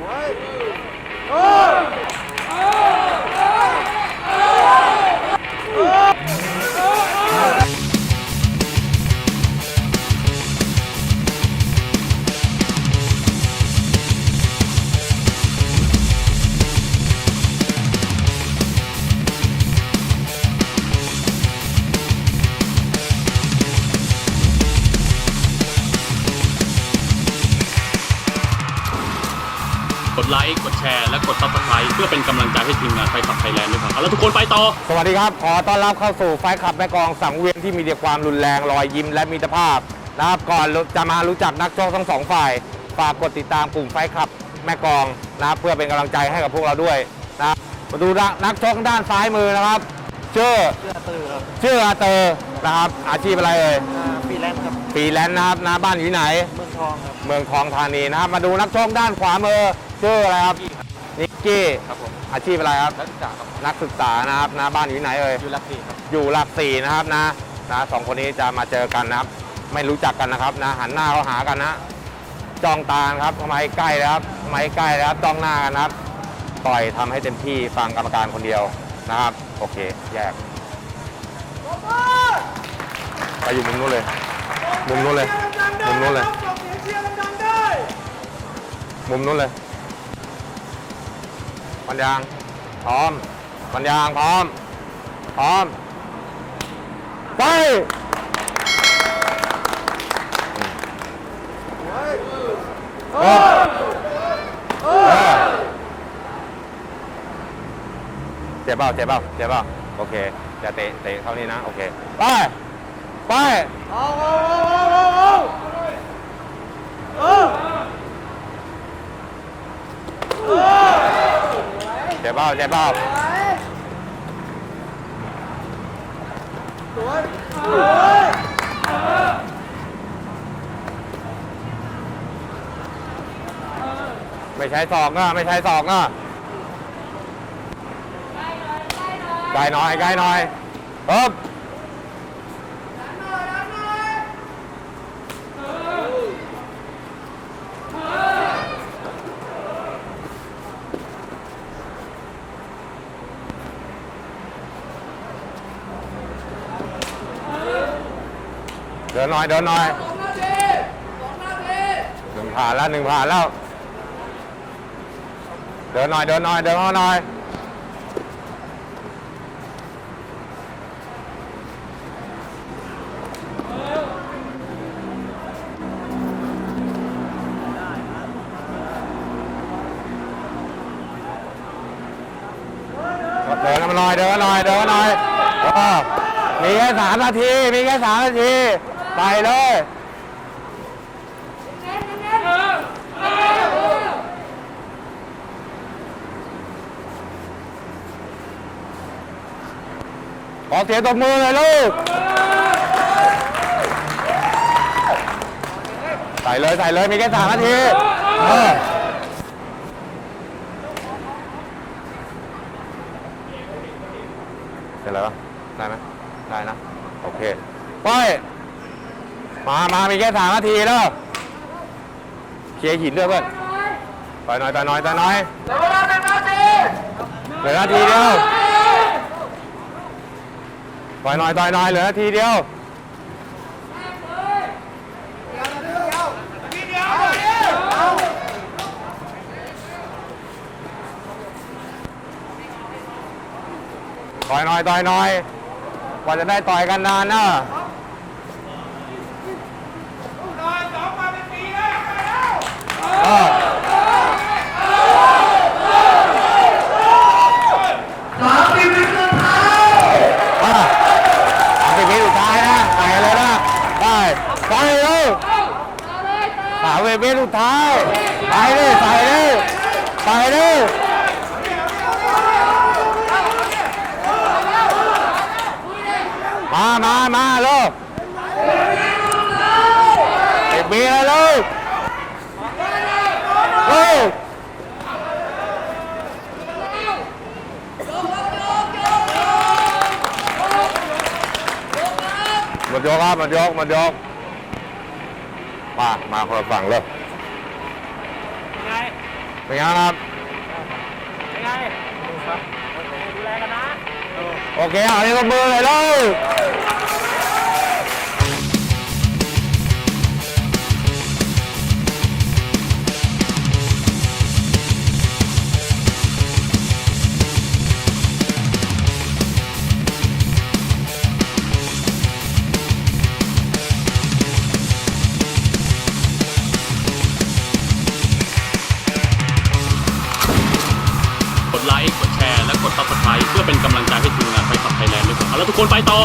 กด ไลค์ กดแชร์ และกด subscribe เพื่อเป็นกำลังใจให้ทีมงานไฟขับไทยแลนด์ด้วยครับเอาแล้วทุกคนไปต่อ สวัสดีครับ ขอต้อนรับเข้าสู่ไฟขับแม่กลองสังเวียนที่มีแต่ความรุนแรงรอยยิ้มและมิตรภาพนะครับก่อนจะมารู้จักนักชกทั้งสองฝ่ายฝากกดติดตามกลุ่มไฟขับแม่กลองนะครับเพื่อเป็นกำลังใจให้กับพวกเราด้วยนะครับมาดูนักชกด้านซ้ายมือนะครับชื่อเสื้อตื้อครับชื่ออาเตอร์นะครับอาชีพอะไรเอ่ยฟรีแลนซ์ครับฟรีแลนซ์นะครับนะบ้านอยู่ที่ไหน เมืองทองครับ เมืองทองธานีนะครับมาดูนักชกด้านขวามือ ชื่ออะไรครับนิกกี้ครับผมอาชีพอะไรครับนักศึกษาครับนักศึกษานะครับนะบ้านอยู่ที่ไหนเอ่ยยูรักสี่ครับอยู่หลักสี่นะครับนะนะสองคนนี้จะมาเจอกันนะครับ ไม่รู้จักกันนะครับนะหันหน้าเข้าหากันนะจ้องตานะครับทำไมใกล้นะครับทำไมใกล้นะครับจ้องหน้ากันนะครับต่อยทำให้เต็มที่ฟังกรรมการคนเดียวนะครับ โอเค แยกไปอยู่มุมนู้นเลยมุมนู้นเลยมุมนู้นเลยมุมนู้นเลย ปัญญาง พร้อมปัญญาง พร้อม พร้อม ไปเออเจ็บเปล่าเจ็บเปล่าเจ็บเปล่าโอเค จะเตะ เตะเข้านี่นะ โอเค ไป ไปเจ็บเปล่าเจ็บเปล่าไม่ใช้สองอะไม่ใช้สองอะไกลหน่อยไกลหน่อยปึ๊บเดินหน่อยเดินหน่อยหนึ่งผ่านแล้วหนึ่งผ่านแล้ว เดินหน่อยเดินหน่อยเดินเข้าหน่อยเดินมาหน่อยเดินหน่อยเดินหน่อยมีแค่สามนาที มีแค่สามนาที ไปเลย ขอเสียงตบมือเลยลูก ใส่เลยใส่เลย มีแค่สามนาทีเออเสร็จแล้วปะได้ไหมได้นะ โอเค ไป มา มามีแค่สามนาทีแล้วเคลียร์หินด้วยเพื่อนต่อยน่อยต่อยน่อยต่อยน่อยเหลือนาทีเหลือนาทีเดียวต่อยน่อยต่อยน่อยเหลือนาทีเดียวต่อยน่อยต่อยน่อยกว่าจะได้ต่อยกันนานนะ เอออะเอาไปวิสุดท้ายนะไปเลยนะไปไปเลยสามเวทีสุดท้ายไปเลยใส่เลยไปเลยมามามาเลยเก็บเบียร์เลยเร็ว หมดยกครับหมดยกหมดยกมามาคนละฝั่งเลยไงเป็นไงครับยังไงดูครับดูแลกันนะ โอเคเอาเลยกมือเลยเลยกดไลค์กดแชร์แเพื่อเป็นกำลังใจให้ทีมงานไปขับไทยแลนด์ด้วยครับแล้วทุกคนไปต่อ